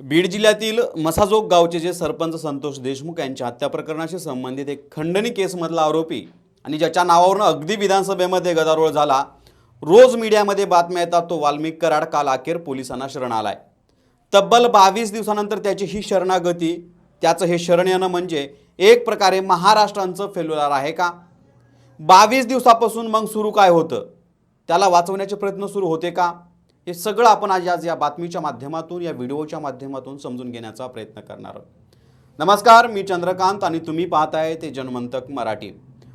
बीड जिल्ह्यातील मसाजोग गावचे जे सरपंच संतोष देशमुख यांच्या हत्या प्रकरणाशी संबंधित एक खंडणी केसमधला आरोपी आणि ज्याच्या नावावरून अगदी विधानसभेमध्ये गदारोळ झाला रोज मीडियामध्ये बातम्या येतात तो वाल्मिक कराड काल अखेर पोलिसांना शरण आलाय तब्बल बावीस दिवसानंतर त्याची ही शरणागती त्याचं हे शरण येणं म्हणजे एक प्रकारे महाराष्ट्रांचं फेल्युलर आहे का? बावीस दिवसापासून मग सुरू काय होतं? त्याला वाचवण्याचे प्रयत्न सुरू होते का? हे सगळं आपण आज आज या बातमीच्या माध्यमातून या व्हिडिओच्या माध्यमातून समजून घेण्याचा प्रयत्न करणार आहोत. नमस्कार मी चंद्रकांत आणि तुम्ही पाहताय ते जनमंतक मराठी.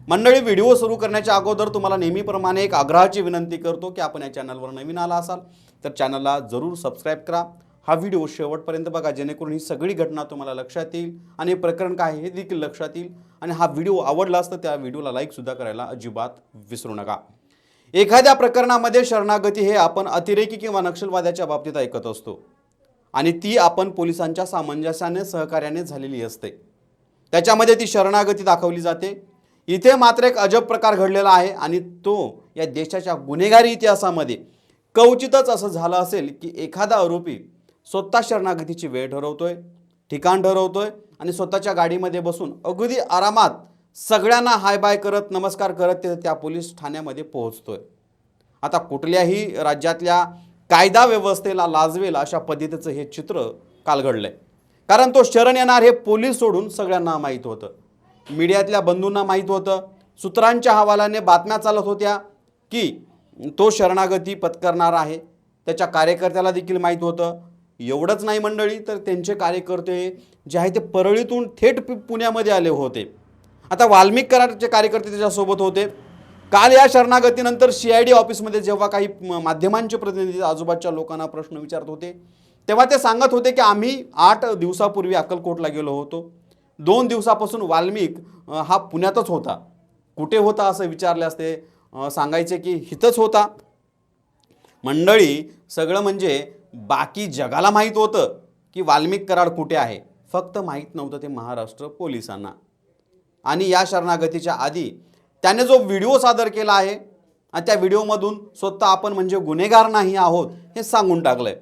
मंडळी व्हिडिओ सुरू करण्याच्या अगोदर तुम्हाला नेहमीप्रमाणे एक आग्रहाची विनंती करतो की आपण या चॅनलवर नवीन आला असाल तर चॅनलला जरूर सबस्क्राईब करा. हा व्हिडिओ शेवटपर्यंत बघा जेणेकरून ही सगळी घटना तुम्हाला लक्षात येईल आणि प्रकरण काय हे देखील लक्षात येईल. आणि हा व्हिडिओ आवडला असतं त्या व्हिडिओला लाईकसुद्धा करायला अजिबात विसरू नका. एखाद्या प्रकरणामध्ये शरणागती हे आपण अतिरेकी किंवा नक्षलवाद्याच्या बाबतीत ऐकत असतो. आणि ती आपण पोलिसांच्या सामंजस्याने सहकार्याने झालेली असते. त्याच्यामध्ये ती शरणागती दाखवली जाते. इथे मात्र एक अजब प्रकार घडलेला आहे आणि तो या देशाच्या गुन्हेगारी इतिहासामध्ये कवचितच असं झालं असेल की एखादा आरोपी स्वतः शरणागतीची वेळ ठरवतोय ठिकाण ठरवतोय आणि स्वतःच्या गाडीमध्ये बसून अगदी आरामात सगळ्यांना हाय बाय करत नमस्कार करत ते त्या पोलीस ठाण्यामध्ये पोहोचतोय. आता कुठल्याही राज्यातल्या कायदा व्यवस्थेला लाजवेल अशा पद्धतीचं हे चित्र काल घडलंय. कारण तो शरण येणार हे पोलीस सोडून सगळ्यांना माहीत होतं. मीडियातल्या बंधूंना माहीत होतं. सूत्रांच्या हवालाने बातम्या चालत होत्या की तो शरणागती पत्करणार आहे. त्याच्या कार्यकर्त्याला देखील माहीत होतं. एवढंच नाही मंडळी तर त्यांचे कार्यकर्ते जे आहे ते परळीतून थेट पुण्यामध्ये आले होते. आता वाल्मिक कराडचे कार्यकर्ते त्याच्यासोबत होते. काल या शरणागतीनंतर सी आय डी ऑफिसमध्ये जेव्हा काही माध्यमांचे प्रतिनिधी आजूबाजूच्या लोकांना प्रश्न विचारत होते तेव्हा ते सांगत होते की आम्ही आठ दिवसापूर्वी अक्कलकोटला गेलो होतो. दोन दिवसापासून वाल्मिक हा पुण्यातच होता. कुठे होता असं विचारले असते सांगायचे की हिथंच होता. मंडळी सगळं म्हणजे बाकी जगाला माहीत होतं की वाल्मिक कराड कुठे आहे. फक्त माहीत नव्हतं ते महाराष्ट्र पोलिसांना. आणि या शरणागतीच्या आधी त्याने जो व्हिडिओ सादर केला आहे आणि त्या व्हिडिओमधून स्वतः आपण म्हणजे गुन्हेगार नाही आहोत हे सांगून टाकलं आहे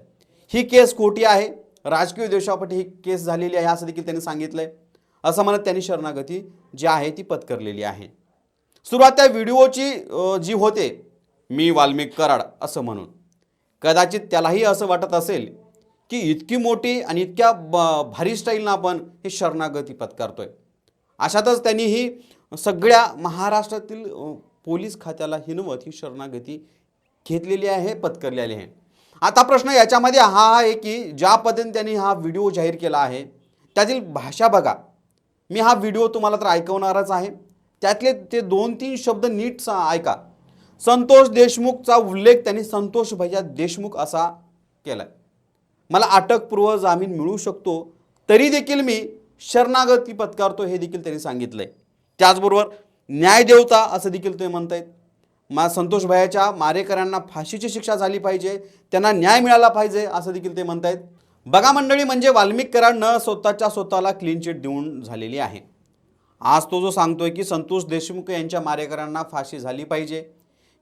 ही केस खोटी आहे. राजकीय उद्देशापोटी ही केस झालेली आहे असं देखील त्यांनी सांगितलं आहे असं म्हणत त्यांनी शरणागती जी आहे ती पत्करलेली आहे. सुरुवात त्या व्हिडिओची जी होते मी वाल्मिक कराड असं म्हणून. कदाचित त्यालाही असं वाटत असेल की इतकी मोठी आणि इतक्या ब- भारी स्टाईलनं आपण ही शरणागती पत्कारतोय. अशातच त्यांनी ही सगळ्या महाराष्ट्रातील पोलीस खात्याला हिनवत ही शरणागती घेतलेली आहे पत्करलेली आहे. आता प्रश्न याच्यामध्ये हा आहे की ज्या पद्धतीने त्यांनी हा व्हिडिओ जाहीर केला आहे त्यातील भाषा बघा. मी हा व्हिडिओ तुम्हाला तर ऐकवणारच आहे. त्यातले ते दोन तीन शब्द नीट सा- ऐका. संतोष देशमुखचा उल्लेख त्यांनी संतोष भैया देशमुख असा केला मला अटकपूर्व जामीन मिळू शकतो तरी देखील मी शरणागती पत्कारतो हे देखील त्यांनी सांगितलं आहे त्याचबरोबर न्यायदेवता असं देखील ते म्हणत आहेत मा संतोष भयाच्या मारेकऱ्यांना फाशीची शिक्षा झाली पाहिजे त्यांना न्याय मिळाला पाहिजे असं देखील ते म्हणत आहेत बघा मंडळी म्हणजे वाल्मिक न स्वतःच्या स्वतःला क्लीन चिट देऊन झालेली आहे. आज तो जो सांगतोय की संतोष देशमुख यांच्या मारेकऱ्यांना फाशी झाली पाहिजे.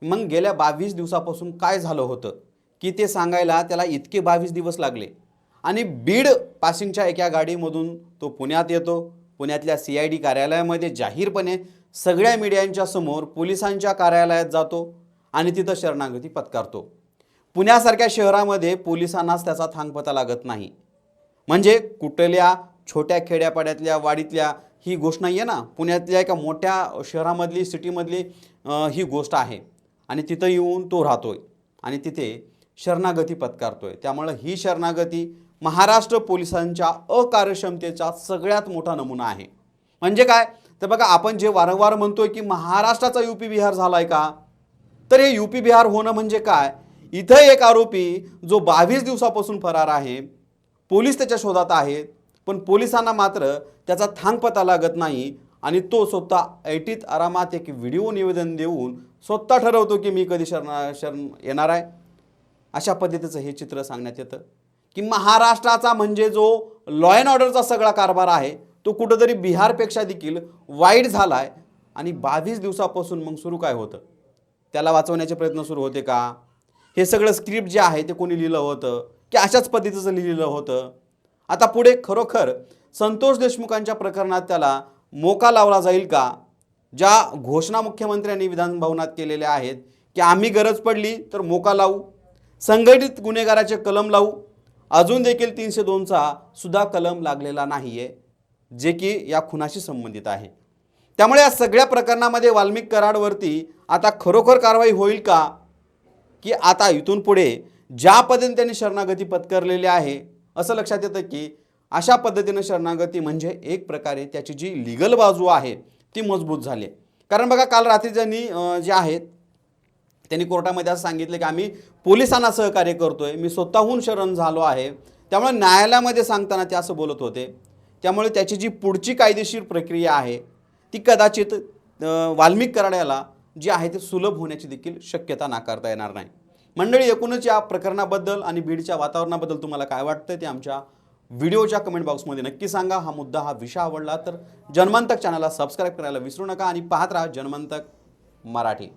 मग गेल्या बावीस दिवसापासून काय झालं होतं? की ते सांगायला त्याला इतके बावीस दिवस लागले. आणि बीड पासिंगच्या एका गाडीमधून तो पुण्यात येतो. पुण्यातल्या सी आय डी कार्यालयामध्ये जाहीरपणे सगळ्या मीडियांच्या समोर पोलिसांच्या कार्यालयात जातो आणि तिथं शरणागती पत्कारतो. पुण्यासारख्या शहरामध्ये पोलिसांनाच त्याचा थांगपता लागत नाही. म्हणजे कुठल्या छोट्या खेड्यापाड्यातल्या वाडीतल्या ही गोष्ट नाही आहे ना. पुण्यातल्या एका मोठ्या शहरामधली सिटीमधली ही गोष्ट आहे. आणि तिथं येऊन तो राहतोय आणि तिथे शरणागती पत्कारतोय. त्यामुळं ही शरणागती महाराष्ट्र पोलिसांच्या अकार्यक्षमतेचा सगळ्यात मोठा नमुना आहे. म्हणजे काय? तर बघा आपण जे वारंवार म्हणतोय की महाराष्ट्राचा यू पी बिहार आहे का? तर हे यू पी बिहार होणं म्हणजे काय? इथं एक आरोपी जो बावीस दिवसापासून फरार आहे. पोलीस त्याच्या शोधात आहेत पण पोलिसांना मात्र त्याचा थांगपता लागत नाही आणि तो स्वतः ऐटीत आरामात एक व्हिडिओ निवेदन देऊन स्वतः ठरवतो की मी कधी शरणा शरण येणार आहे. अशा पद्धतीचं हे चित्र सांगण्यात येतं. की महाराष्ट्राचा म्हणजे जो लॉ अँड ऑर्डरचा सगळा कारभार आहे तो कुठंतरी बिहारपेक्षा देखील वाईट झाला आहे आणि बावीस दिवसापासून मग सुरू काय होतं? त्याला वाचवण्याचे प्रयत्न सुरू होते का? हे सगळं स्क्रिप्ट जे आहे ते कोणी लिहिलं होतं? की अशाच पद्धतीचं लिहिलेलं होतं? आता पुढे खरोखर संतोष देशमुखांच्या प्रकरणात त्याला मोका लावला जाईल का? ज्या घोषणा मुख्यमंत्र्यांनी विधानभवनात केलेल्या आहेत की आम्ही गरज पडली तर मोका लावू. संघटित गुन्हेगाराचे कलम लावू. अजून देखील तीनशे दोनचा सुद्धा कलम लागलेला नाही आहे जे की या खुनाशी संबंधित आहे त्यामुळे या सगळ्या प्रकरणामध्ये वाल्मिक कराडवरती आता खरोखर कारवाई होईल का की आता इथून पुढे ज्या पद्धतीने त्यांनी शरणागती पत्करलेली आहे असं लक्षात येतं की अशा पद्धतीनं शरणागती म्हणजे एक प्रकारे त्याची जी लिगल बाजू आहे ती मजबूत झाली आहे. कारण बघा काल रात्री ज्यांनी जे आहेत त्यांनी कोर्टामध्ये असं सांगितलं की आम्ही पोलिसांना सहकार्य करतो आहे मी स्वतःहून शरण झालो आहे. त्यामुळे न्यायालयामध्ये सांगताना ते असं बोलत होते. त्यामुळे त्याची जी पुढची कायदेशीर प्रक्रिया आहे ती कदाचित वाल्मिक कराड्याला जी आहे ते सुलभ होण्याची देखील शक्यता नाकारता येणार नाही. मंडळी एकूणच या प्रकरणाबद्दल आणि बीडच्या वातावरणाबद्दल तुम्हाला काय वाटतं ते आमच्या व्हिडिओच्या कमेंट बॉक्समध्ये नक्की सांगा. हा मुद्दा हा विषय आवडला तर जन्मांतक चॅनलला सबस्क्राईब करायला विसरू नका आणि पाहत राहा जन्मांतक मराठी.